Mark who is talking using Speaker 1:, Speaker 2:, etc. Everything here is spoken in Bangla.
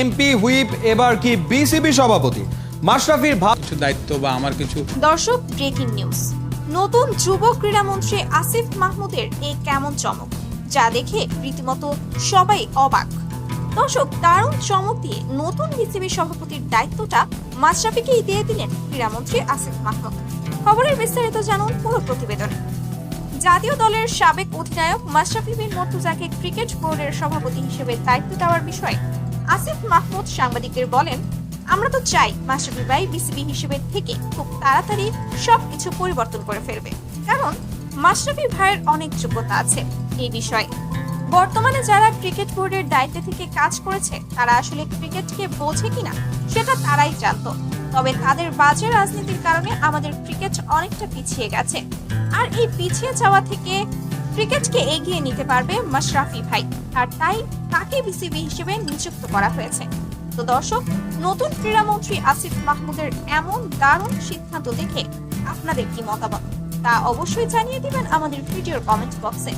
Speaker 1: এমপি হুইপ এবার কি বিসিবি সভাপতি? মাশরাফির ভাব
Speaker 2: কিছু দায়িত্ব বা আমার কিছু
Speaker 3: দর্শক ব্রেকিং নিউজ নতুন যুব ক্রীড়ামন্ত্রী আসিফ মাহমুদের এই কেমন চমক? যা দেখে রীতিমতো সবাই অবাক। দর্শক দারুণ চমক দিয়ে নতুন বিসিবি সভাপতির দায়িত্বটা মাশরাফিকেই দিয়ে দিলেন ক্রীড়ামন্ত্রী আসিফ মাহমুদ। খবরের বিস্তারিত জানুন পুরো প্রতিবেদনে। জাতীয় দলের সাবেক অধিনায়ক মাশরাফি বিন মর্তুজাকে ক্রিকেট বোর্ডের সভাপতি হিসেবে দায়িত্ব দেওয়ার বিষয়ে আসিফ মাহমুদ সাংবাদিকদের বলেন, আমরা তো চাই মাশরাফি ভাই বিসিবি হিসেবে থেকে খুব তাড়াতাড়ি সবকিছু পরিবর্তন করে ফেলবে। কারণ মাশরাফি ভাইয়ের অনেক যোগ্যতা আছে এই বিষয়ে। বর্তমানে যারা ক্রিকেট বোর্ডের দায়িত্বে থেকে কাজ করেছে, তারা আসলে ক্রিকেটকে বোঝে কিনা, সেটা তারাই জানতো। তবে তাদের বাজে রাজনীতির কারণে আমাদের ক্রিকেট অনেকটা পিছিয়ে গেছে। আর এই পিছিয়ে যাওয়া থেকে ক্রিকেটকে এগিয়ে নিতে পারবে মাশরাফি ভাই। আর তাই তাকে বিসিবি হিসেবে নিযুক্ত করা হয়েছে। তো দর্শক, নতুন ক্রীড়ামন্ত্রী আসিফ মাহমুদের এমন দারুণ সিদ্ধান্ত দেখে আপনাদের কি মতামত? তা অবশ্যই জানিয়ে দিবেন আমাদের ভিডিওর কমেন্ট বক্সে।